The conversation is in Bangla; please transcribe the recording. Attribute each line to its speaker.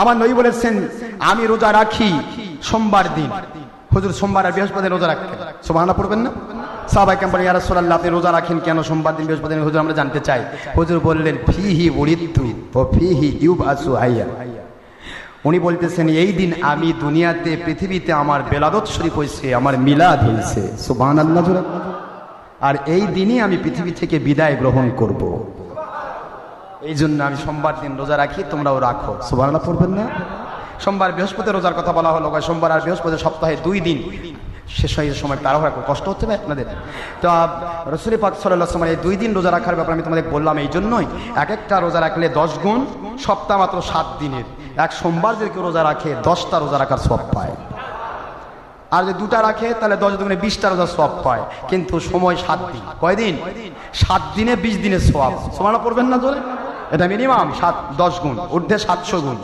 Speaker 1: আমার নই বলেছেন, আমি রোজা রাখি সোমবার দিন। হুজুর, সোমবার আর বৃহস্পতি রোজা রাখেন। সোমানা পড়বেন না? সাহাবাই কোম্পানি ইয়ার আপনি রোজা রাখেন কেন সোমবার দিন বৃহস্পতি হুজুর, আমরা জানতে চাই। হুজুর বললেন, ফিহি উড়িত্তু ও ফিহি ইউব আসু হাইয়া। উনি বলতেছেন, এই দিন আমি দুনিয়াতে, পৃথিবীতে আমার বেলাদত শরীফ হয়েছে আমার মিলাদ হয়েছে সুবাহ আর এই দিনই আমি পৃথিবী থেকে বিদায় গ্রহণ করব। এই জন্য আমি সোমবার দিন রোজা রাখি তোমরাও রাখো। সুবাহ পড়বেন না? সোমবার বৃহস্পতি রোজার কথা বলা হলো সোমবার আর বৃহস্পতি সপ্তাহে দুই দিন শেষ হয়ে সময় তাড়াহুড়া করে কষ্ট হচ্ছে ভাই আপনাদের। তো রসুলি পাক সাল্লাহ সময় এই দুই দিন রোজা রাখার ব্যাপারে আমি তোমাদের বললাম এই জন্যই এক একটা রোজা রাখলে দশ গুণ সপ্তাহ মাত্র সাত দিনের। এক সোমবার যদি কেউ রোজা রাখে দশটা রোজা রাখার সব পায়। আর যদি দুটা রাখে তাহলে দশ দুগুণে বিশটা রোজা সব পায়। কিন্তু সময় সাত দিন। কয়দিন? সাত দিনে বিশ দিনের সব সমানা পড়বেন না জোরে? এটা মিনিমাম সাত দশ গুণ ঊর্ধ্বে সাতশো গুণ।